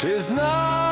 Tis not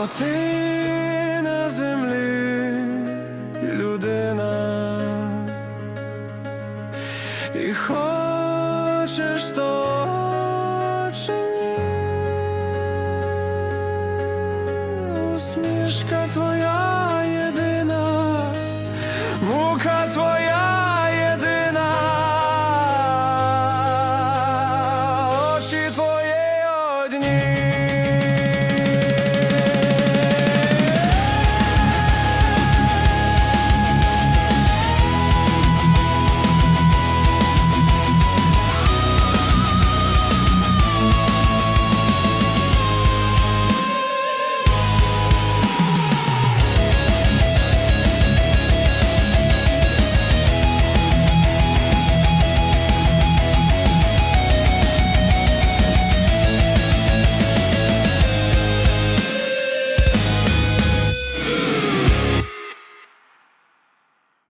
То ти на землі людина. І хочеш то чи усмішка твоя єдина, мука твоя єдина, очі твої одні.